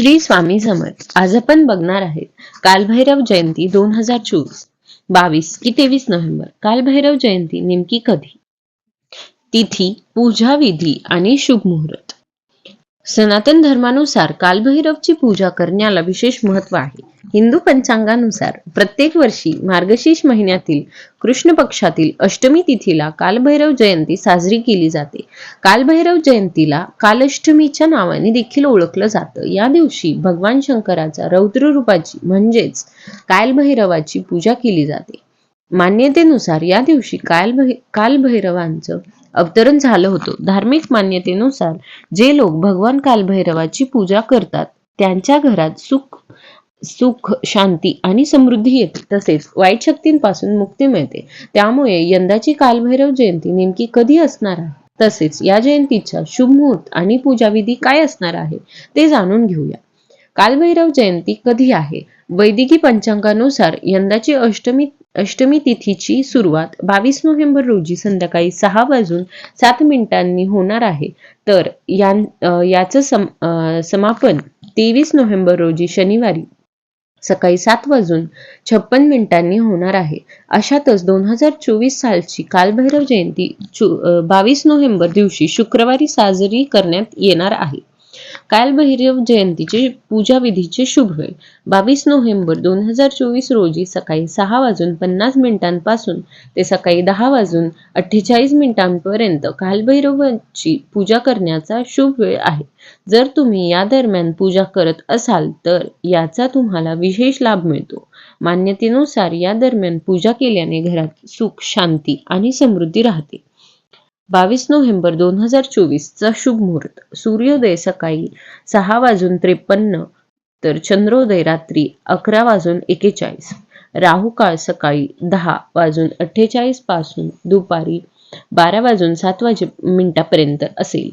श्री स्वामी समर्थ. आज आपण बघणार आहेत कालभैरव जयंती दोन हजार चोवीस. बावीस कि तेवीस नोव्हेंबर. कालभैरव जयंती नेमकी कधी? तिथी पूजा विधी आणि शुभ मुहूर्त. सनातन धर्मानुसार कालभैरवची पूजा करण्याला विशेष महत्त्व आहे. हिंदू पंचांगानुसार प्रत्येक वर्षी मार्गशीर्ष महिन्यातील कृष्ण पक्षातील अष्टमी तिथीला कालभैरव जयंती साजरी केली जाते. कालभैरव जयंतीला कालष्टमीच्या नावाने देखील ओळखलं जातं. या दिवशी भगवान शंकराचा रौद्र रूपाची म्हणजेच कालभैरवाची पूजा केली जाते. मान्यतेनुसार या दिवशी कालभै कालभैरवांचं अवतरण झालं होतं. धार्मिक मान्यतेनुसार जे लोक भगवान कालभैरवाची पूजा करतात त्यांच्या घरात सुख सुख शांती आणि समृद्धी येते. तसेच वाईट शक्तींपासून मुक्ती मिळते. त्यामुळे यंदाची कालभैरव जयंती नेमकी कधी असणार आहे? तसेच या जयंतीच्या शुभ मुहूर्त आणि पूजाविधी काय असणार आहे? ते जाणून घेऊया. कालभैरव जयंती कधी आहे? वैदिकी पंचांगानुसार यंदाची अष्टमी अष्टमी तिथीची सुरुवात बावीस नोव्हेंबर रोजी संध्याकाळी सहा वाजून सात मिनिटांनी होणार आहे. तर याचं सम समापन तेवीस नोव्हेंबर रोजी शनिवारी सकाळी सात वाजून छप्पन मिनिटांनी होणार आहे. अशातच दोन हजार चोवीस सालची कालभैरव जयंती बावीस नोव्हेंबर दिवशी शुक्रवारी साजरी करण्यात येणार आहे. कालभैरव जयंतीचे पूजा विधीचे शुभ वेळ बावीस नोव्हेंबर दोन हजार चोवीस रोजी सकाळी सहा वाजून पन्नास मिनिटांपासून ते सकाळी दहा वाजून अठ्ठेचाळीस मिनिटांपर्यंत कालभैरवाची पूजा करण्याचा शुभ वेळ आहे. जर तुम्ही या दरम्यान पूजा करत असाल तर याचा तुम्हाला विशेष लाभ मिळतो. मान्यतेनुसार या दरम्यान पूजा केल्याने घरात सुख शांती आणि समृद्धी राहते. बावीस नोव्हेंबर दोन हजार चोवीसचा शुभ मुहूर्त. सूर्योदय सकाळी सहा वाजून त्रेपन्न तर चंद्रोदय रात्री अकरा वाजून एकेचाळीस. राहू काळ सकाळी दहा वाजून अठ्ठेचाळीसपासून दुपारी बारा वाजून सात वाजे मिनिटापर्यंत असेल.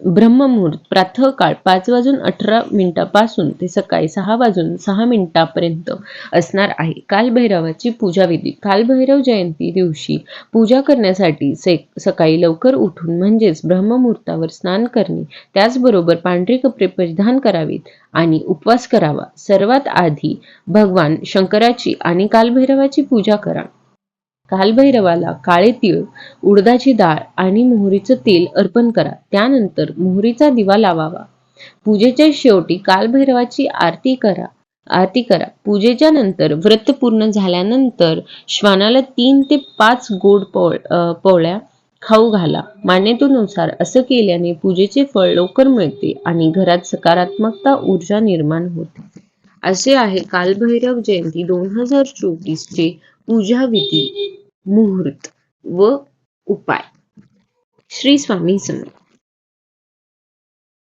ब्रह्ममुहूर्त प्रातः काळ पाच वाजून अठरा मिनिटापासून ते सकाळी सहा वाजून सहा मिनिटापर्यंत असणार आहे. कालभैरवाची पूजा विधी कालभैरव जयंती दिवशी पूजा करण्यासाठी से सकाळी लवकर उठून म्हणजेच ब्रह्ममुहूर्तावर स्नान करणे त्याचबरोबर पांढरे कपडे परिधान करावेत आणि उपवास करावा. सर्वात आधी भगवान शंकराची आणि कालभैरवाची पूजा करा. कालभैरवाला काळे तीळ उडदाची डाळ आणि मोहरीचं तेल अर्पण करा. त्यानंतर मोहरीचा दिवा लावावा. पूजेच्या शेवटी कालभैरवाची आरती करा. आरती करा. पूजेच्या नंतर व्रत पूर्ण झाल्यानंतर श्वानाला तीन ते पाच गोड पोळ्या खाऊ घाला. मान्यतेनुसार असं केल्याने पूजेचे फळ लवकर मिळते आणि घरात सकारात्मकता ऊर्जा निर्माण होते. असे आहे कालभैरव जयंती दोन हजार चोवीस चे पूजा विधी. मुहूर्त व उपाय. श्री स्वामी समर्थ.